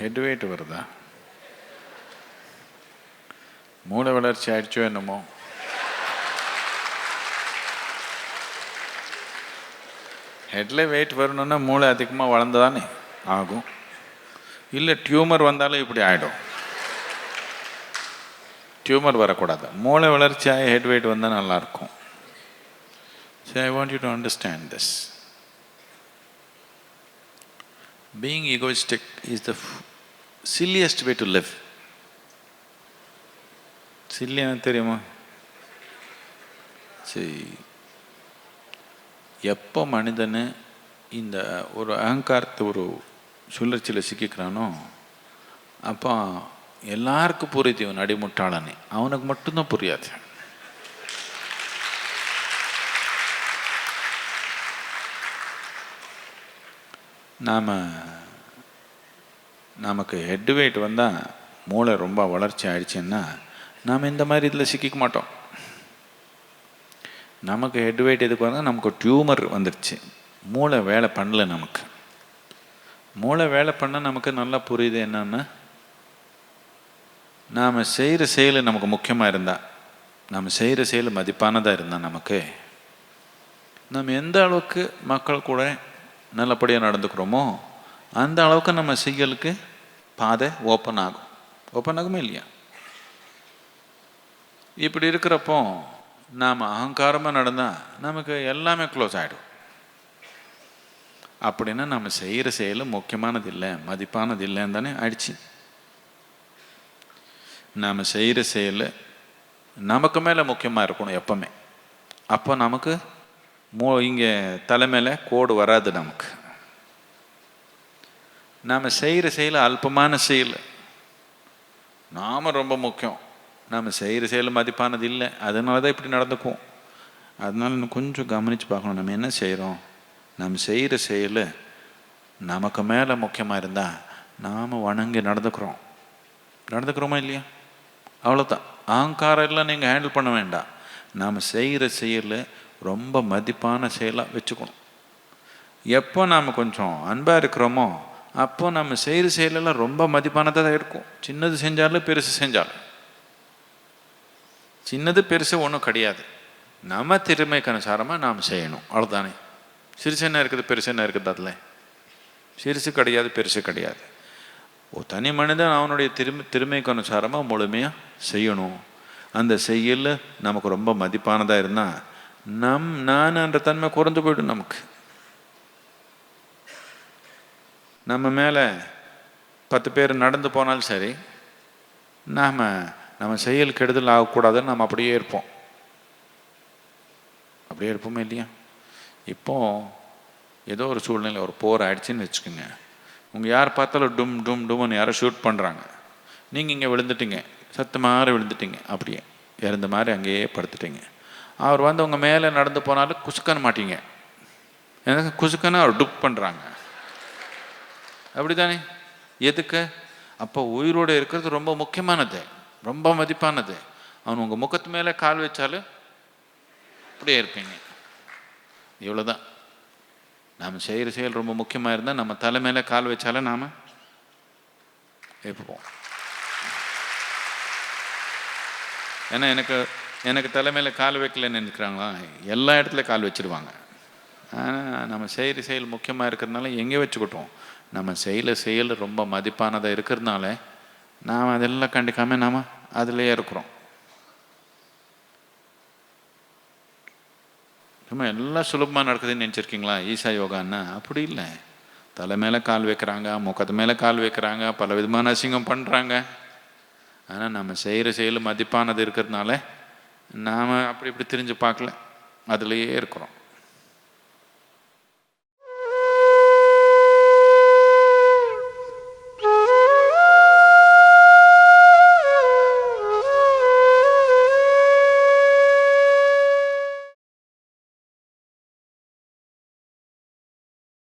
Head weight வருதா? மூளை வளர்ச்சி ஆயிடுச்சோ என்னமோ? ஹெட்டில் வெயிட் வரணுன்னா மூளை அதிகமாக வளர்ந்தானே ஆகும். இல்லை டியூமர் வந்தாலும் இப்படி ஆகிடும் டியூமர் வரக்கூடாது. மூளை வளர்ச்சியாக ஹெட் வெயிட் வந்தால் நல்லாயிருக்கும். So I want you to understand this being egoistic is the silliest way to live சில்லியான தெரியுமா சரி எப்போ மனிதன் இந்த ஒரு அகங்காரத்தை ஒரு சுழற்சியில் சிக்கிக்கிறானோ அப்போ எல்லாருக்கும் புரியுது இவன் அடிமுட்டாளனே அவனுக்கு மட்டும்தான் புரியாது நாம் நமக்கு ஹெட் வெயிட் வந்தால் மூளை ரொம்ப வளர்ச்சி ஆயிடுச்சுன்னா நாம் இந்த மாதிரி இதில் சிக்கிக்க மாட்டோம். நமக்கு ஹெட் வெயிட் எதுக்கு வந்தால் நமக்கு டியூமர் வந்துடுச்சு மூளை வேலை பண்ணல நமக்கு. மூளை வேலை பண்ண நமக்கு நல்லா புரியுது என்னன்னா நாம் செய்கிற செயல் நமக்கு முக்கியமாக இருந்தால் நாம் செய்கிற செயல் மதிப்பானதாக இருந்தால் நமக்கு நம்ம எந்த அளவுக்கு மக்கள் கூட நல்லபடியாக நடந்துக்கிறோமோ அந்த அளவுக்கு நம்ம செய்யலுக்கு பாதை ஓப்பன் ஆகும். ஓப்பன் ஆகுமே இல்லையா? இப்படி இருக்கிறப்போ நாம் அகங்காரமாக நடந்தால் நமக்கு எல்லாமே க்ளோஸ் ஆகிடும் அப்படின்னா நம்ம செய்கிற செயல் முக்கியமானது இல்லை மதிப்பானது இல்லைன்னு தானே ஆயிடுச்சு. நாம் செய்கிற செயல் நமக்கு மேலே முக்கியமாக இருக்கணும் எப்பவுமே. அப்போ நமக்கு மோ இங்கே தலைமையில் கோடு வராது நமக்கு. நாம் செய்கிற செயல் அல்பமான செயல். நாம் ரொம்ப முக்கியம். நாம் செய்கிற செயல் மதிப்பானது இல்லை. அதனால தான் இப்படி நடந்துக்கும் அதனால இன்னும் கொஞ்சம் கவனித்து பார்க்கணும். நம்ம என்ன செய்கிறோம் நம்ம செய்கிற செயல் நமக்கு மேலே முக்கியமாக இருந்தால் நாம் வணங்கி நடந்துக்கிறோம். நடந்துக்கிறோமா இல்லையா? அவ்வளோதான் அகங்காரம் எல்லாம் நீங்கள் ஹேண்டில் பண்ண வேண்டாம். நாம் செய்கிற செயல் ரொம்ப மதிப்பான செயலாக வச்சுக்கணும். எப்போ நாம் கொஞ்சம் அன்பாக இருக்கிறோமோ அப்போ நம்ம செய்கிற செயலெல்லாம் ரொம்ப மதிப்பானதாக தான் இருக்கும். சின்னது செஞ்சாலும் பெருசு செஞ்சாலும். சின்னது பெருசு ஒன்றும் கிடையாது. நம்ம திறமைக்கு அனுசாரமாக நாம் செய்யணும். அவ்வளோதானே சிறுசு என்ன இருக்குது பெருசு என்ன இருக்குது அதில்? சிறுசு கிடையாது பெருசு கிடையாது. ஒரு தனி மனிதன் அவனுடைய திறமை திறமைக்கு அனுசாரமாக முழுமையாக செய்யணும். அந்த செய்யல நமக்கு ரொம்ப மதிப்பானதாக இருந்தால் நம் நான்ன்ற தன்மை குறைந்து போயிடும் நமக்கு. நம்ம மேலே பத்து பேர் நடந்து போனாலும் சரி நாம் நம்ம செயல் கெடுதல் ஆகக்கூடாதுன்னு நம்ம அப்படியே இருப்போம். அப்படியே இருப்போமே இல்லையா? இப்போ ஏதோ ஒரு சூழ்நிலை ஒரு போர் ஆயிடுச்சுன்னு வச்சுக்கோங்க. உங்கள் யார் பார்த்தாலும் டும் டும் டும்னு யாரோ ஷூட் பண்ணுறாங்க நீங்கள் இங்கே விழுந்துட்டீங்க. சத்து மாதிரி விழுந்துட்டீங்க. அப்படியே இறந்த மாதிரி அங்கேயே படுத்துட்டீங்க. அவர் வந்து உங்கள் மேலே நடந்து போனாலும் குசுக்கன்னு மாட்டீங்க. எனக்கு குசுக்கன்னு அவர் டுக் பண்ணுறாங்க அப்படிதானே? எதுக்கு? அப்போ உயிரோடு இருக்கிறது ரொம்ப முக்கியமானது ரொம்ப மதிப்பானது. அவன் உங்கள் முகத்து மேலே கால் வச்சாலும் அப்படியே இருப்பீங்க. இவ்வளோதான் நாம் செய்கிற செயல் ரொம்ப முக்கியமாக இருந்தால் நம்ம தலை மேலே கால் வச்சாலும் நாம் இருப்போம் ஏன்னா எனக்கு எனக்கு தலைமையில் கால் வைக்கலன்னு நினைக்கிறாங்களா? எல்லா இடத்துல கால் வச்சிருவாங்க. ஆனால் நம்ம செய்கிற செயல் முக்கியமாக இருக்கிறதுனால எங்கே வச்சுக்கிட்டோம்? நம்ம செய்கிற செயல் ரொம்ப மதிப்பானதாக இருக்கிறதுனால நாம் அதெல்லாம் கண்டிக்காமல் நாம் அதிலே இருக்கிறோம். சும்மா எல்லாம் சுலபமாக நடக்குதுன்னு நினச்சிருக்கீங்களா? ஈசா யோகான்னா அப்படி இல்லை. தலை மேலே கால் வைக்கிறாங்க முகத்து மேலே கால் வைக்கிறாங்க பல விதமான அசிங்கம் பண்ணுறாங்க ஆனால் நம்ம செய்கிற செயல் மதிப்பானது இருக்கிறதுனால நாம் அப்படி இப்படி தெரிஞ்சு பார்க்கல. அதுலேயே இருக்கிறோம்.